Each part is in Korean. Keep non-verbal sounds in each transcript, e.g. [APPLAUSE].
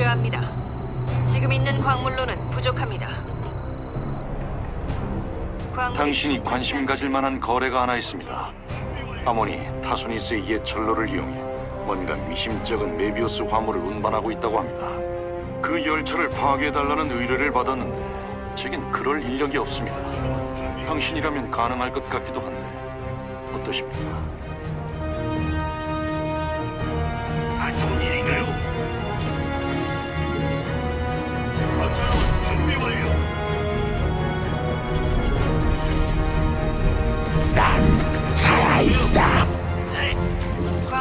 더 필요합니다. 지금 있는 광물로는 부족합니다. 광물이 당신이 관심. 가질 만한 거래가 하나 있습니다. 아모니 타소니스의 옛 철로를 이용해 뭔가 미심쩍은 메비우스 화물을 운반하고 있다고 합니다. 그 열차를 파괴해달라는 의뢰를 받았는데 제겐 그럴 인력이 없습니다. 당신이라면 가능할 것 같기도 한데 어떠십니까? 안 좋은 일인가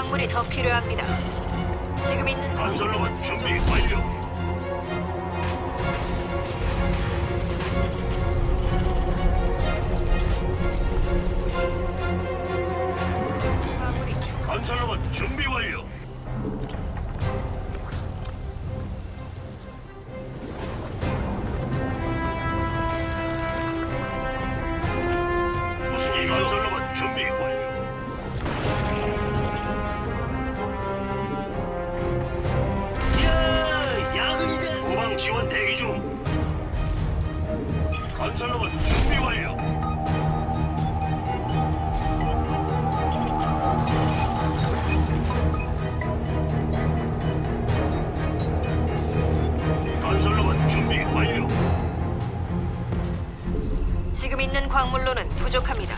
광물이 더 필요합니다. 지금 있는 광물 건설로 준비 완료. 광물이 충- 건설로 준비 부족합니다.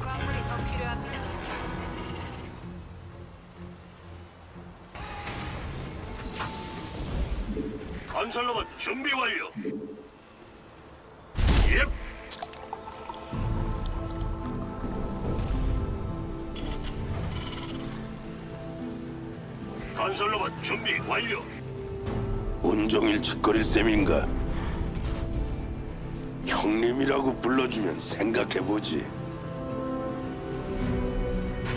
광물이 더 필요합니다. 건설로 준비 완료. 예. 건설로 준비 완료. 온종일 짓거릴 셈인가? 형님이라고 불러주면 생각해보지.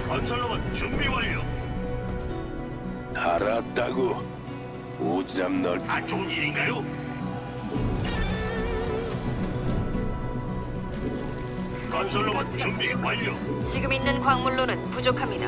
건설로 준비 완료. 알았다고. 오지랖 넓 안 좋은 일인가요? 건설로 준비 완료. 지금 있는 광물로는 부족합니다.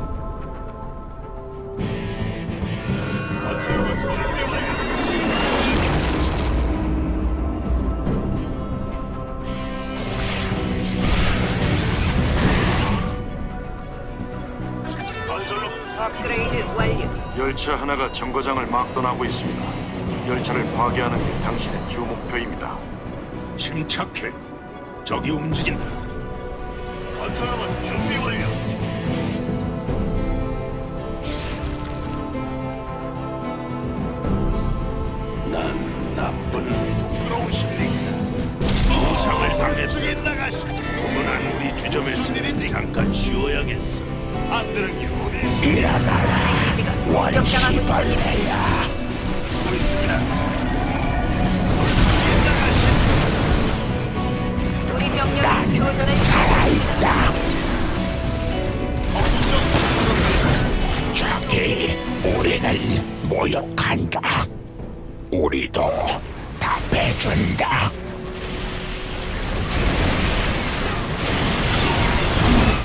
열차 하나가 정거장을 막 떠나고 있습니다. 열차를 파괴하는 게 당신의 주 목표입니다. 침착해. 적이 움직인다. 건설로 준비 완료. 난 나쁜 부끄러우십니까? 부상을 당했으니 나가시. 고문한 우리 주점에서 잠깐 쉬어야겠어. 안 들은 게 어디 일어나라. 기지가 공격당하고 있습니다. 원시벌레야. 우리 병력이 교전을 살아있다. 적이 우리를 모욕한다. 우리도 답해준다.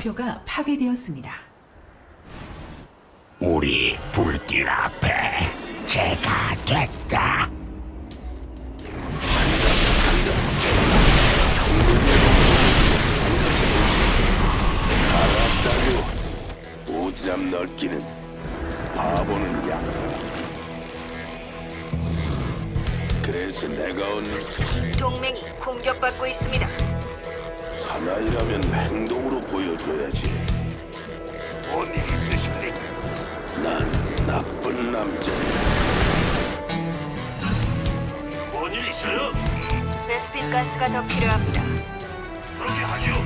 목표가 파괴되었습니다. 우리 불길 앞에 제가 됐다. 알았다고. 오지랖 넓기는 바보는 약. 그래서 내가 얻는 동맹이 공격받고 있습니다. 사나이라면 행동으로 보여줘야지. 뭔일 있으십니까? 난 나쁜 남자. 가스가 더 필요합니다. 그렇게 하죠.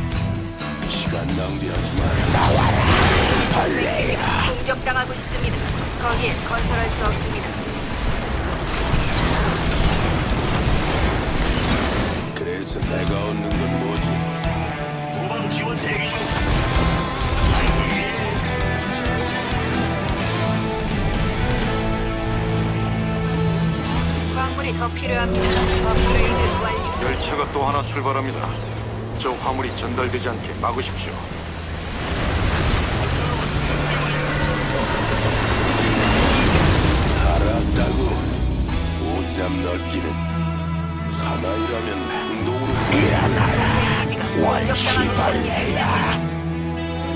시간 낭비하지 마라. 동맹이 공격당하고 있습니다. 거기에 건설할 수 없습니다. 그래서 내가 얻는 필요합니다. 업그레이드 완료. 열차가 또 하나 출발합니다. 저 화물이 전달되지 않게 막으십시오. 알았다고. 오지랖 넓기는 사나이라면 행동으로 있습니다. 원시벌레야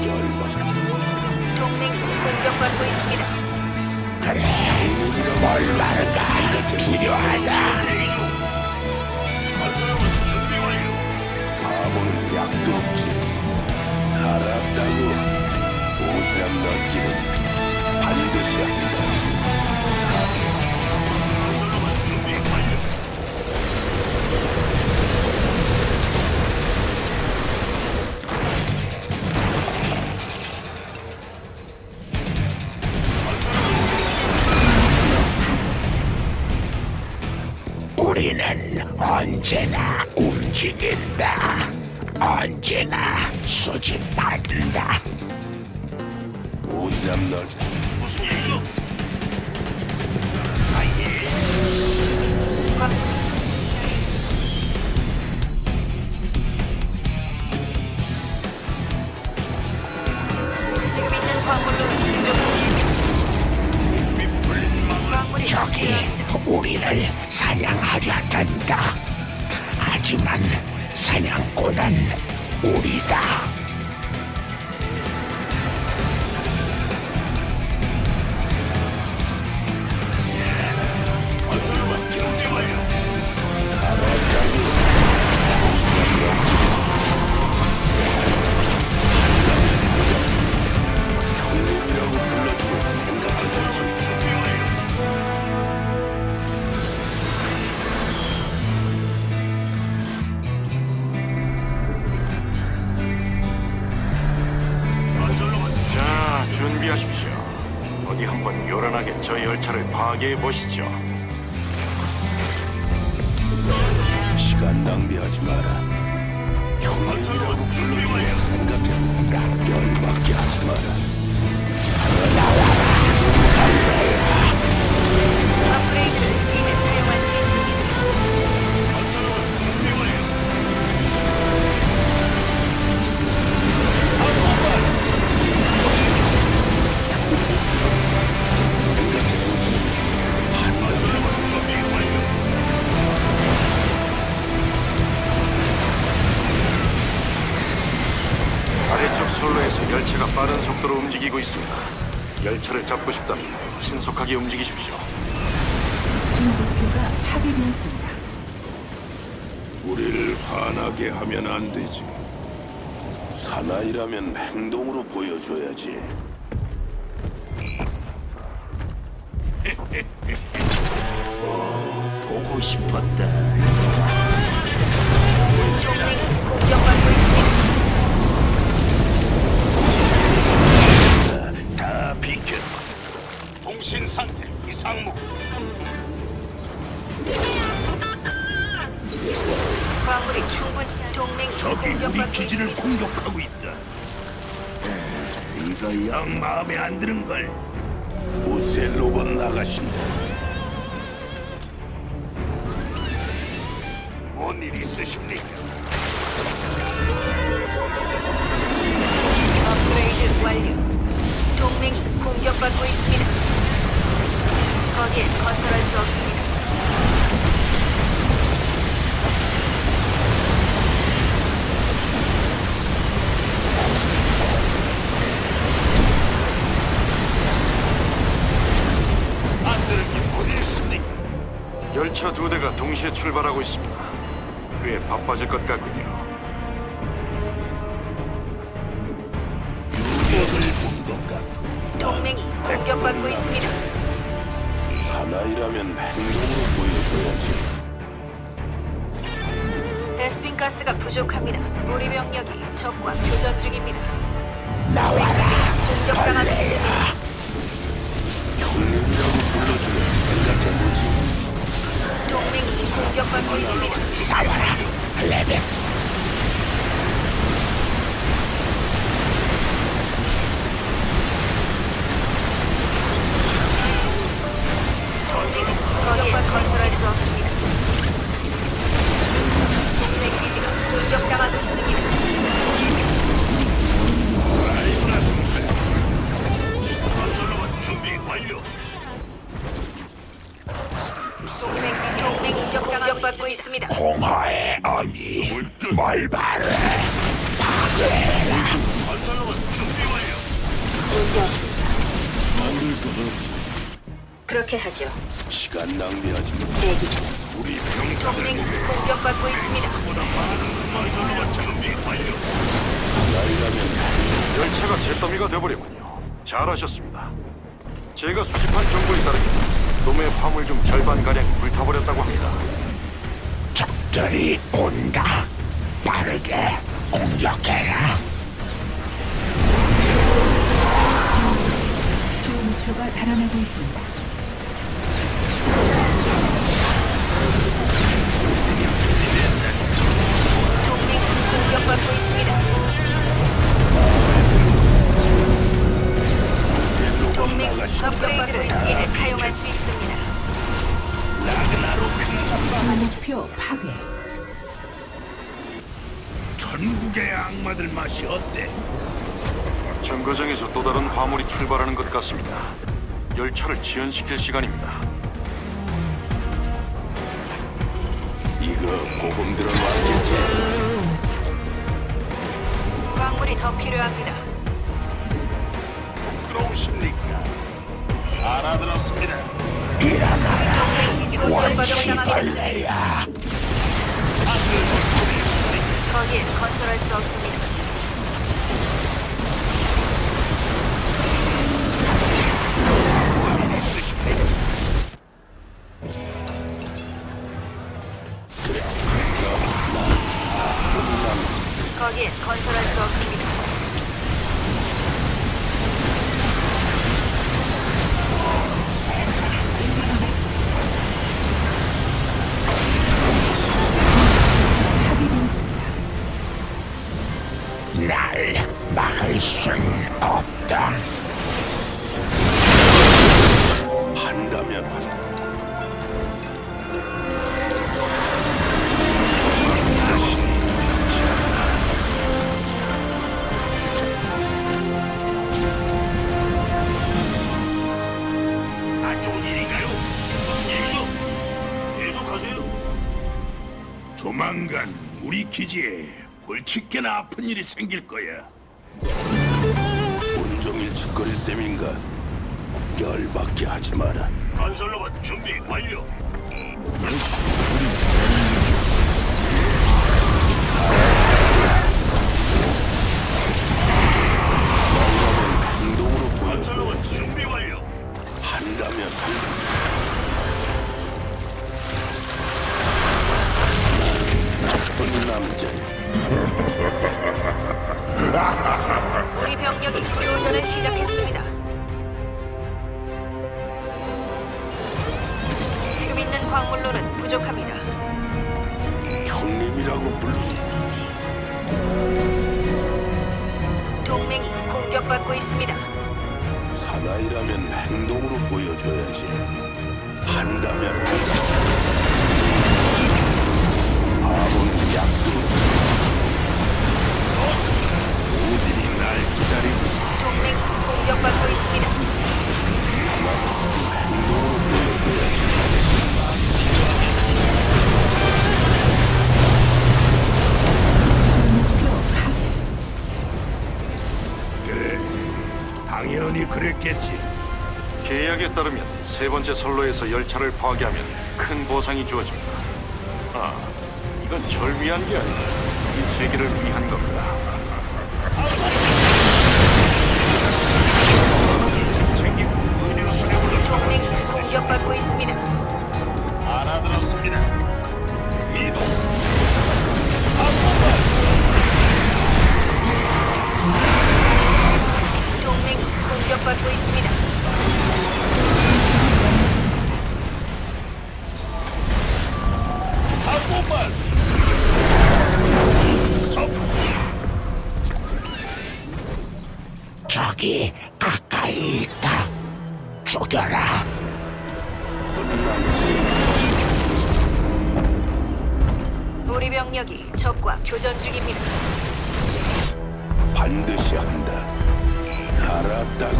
열받. 동맹이 공격받고 있습니다. 그래 얼마나 필요하다. 바보는 약도 없지. 알았다고. 오지랖 넓기는 반드시. 건설로봇 준비. 언제나 움직인다 언제나 수집받는다 오지랖 넓. 무슨 일이죠? 광- 지금 있는 광물로 부족합니다. 광물이 더 저기. 우리를 사냥하려 든다 하지만 사냥꾼은 우리다 열차를 파괴해 보시죠. 시간 낭비하지 마라. 형님이라고 불러주고 생각해보라. 열받게 하지 마라. 신속하게 움직이십시오. 주 목표가 파괴되었습니다. 우리를 화나게 하면 안 되지. 사나이라면 행동으로 보여줘야지. [LAUGHS] 보고 싶었다. 공격하고 있다. 에, 이거 영 마음에 안 드는 걸. 우세 로봇 나가신다. 뭔 일 있으십니까? 동시에 출발하고 있습니다. 꽤 바빠질 것 같군요. 유령을 본것 같고. 동맹이 공격받고 있습니다. 사나이라면 행동으로 보여줘야지. 베스핀 가스가 부족합니다. 우리 병력이 적과 교전 중입니다. 나와라 공격당하고 있습니다. 형님이라고 불러주면 생각해보지. 동맹이 공격받고 있습니다. 싸워라 레벨 그렇게 하죠. 시간 낭비하지 마. 대기 중. 우리 병사들 동맹이 공격받고 있습니다. 완료. 열차가 잿더미가 되버렸군요. 잘하셨습니다. 제가 수집한 정보에 따르면 놈의 화물 중 절반 가량 불타버렸다고 합니다. 적들이 온다 빠르게 공격해라 목표가 달아나고 있습니다. 열차를 지연시킬 시간입니다. 이거 보험 들어맞겠지. 광물이 더 필요합니다. 부끄러우십니까? 알아들었습니다. 일어나라 동맹 기지가 공격받고 있습니다. 원시벌레야 거기에 건설할 수 없습니다. 조만간 우리 기지에 골칫게나 아픈 일이 생길 거야. 온종일 짓거릴 셈인가? 열받게 하지 마라. 건설로봇 준비 완료. 행동 남자야. 우리 병력이 교전을 시작했습니다. 지금 있는 광물로는 부족합니다. 형님이라고 불러. 동맹이 공격받고 있습니다. 사나이라면 행동으로 보여줘야지. 한다면 한다. 열차를 파괴하면 큰 보상이 주어집니다. 아, 이건 절 위한 게 아니라 이 세계를 위한 겁니다. 병력이 적과 교전 중입니다. 반드시 한다. 알았다고.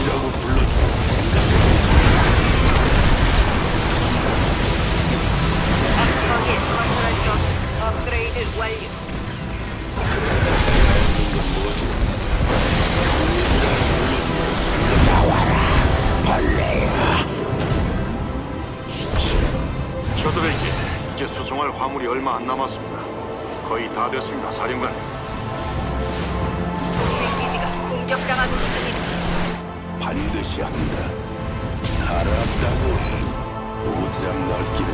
이라고 불러줘. 거기에 건설할 수 없는 업그레이드 완료. 저들에게 이제 수송할 화물이 얼마 안 남았습니다. 거의 다 됐습니다, 사령관. 동맹 기지가 공격당하고 있습니다. 반드시 한다. 알았다고. 오지랖 넓기는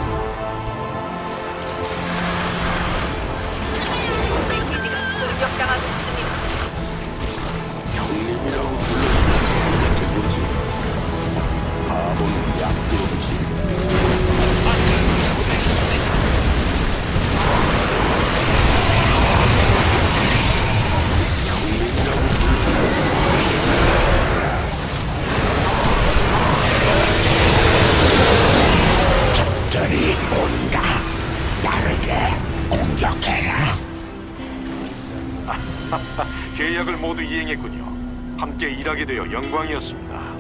동맹 기지가 공격당하고 있습니다. 형님이라고 불러줘. 해보지. 바보는 약도 없지. 일하게 되어 영광이었습니다.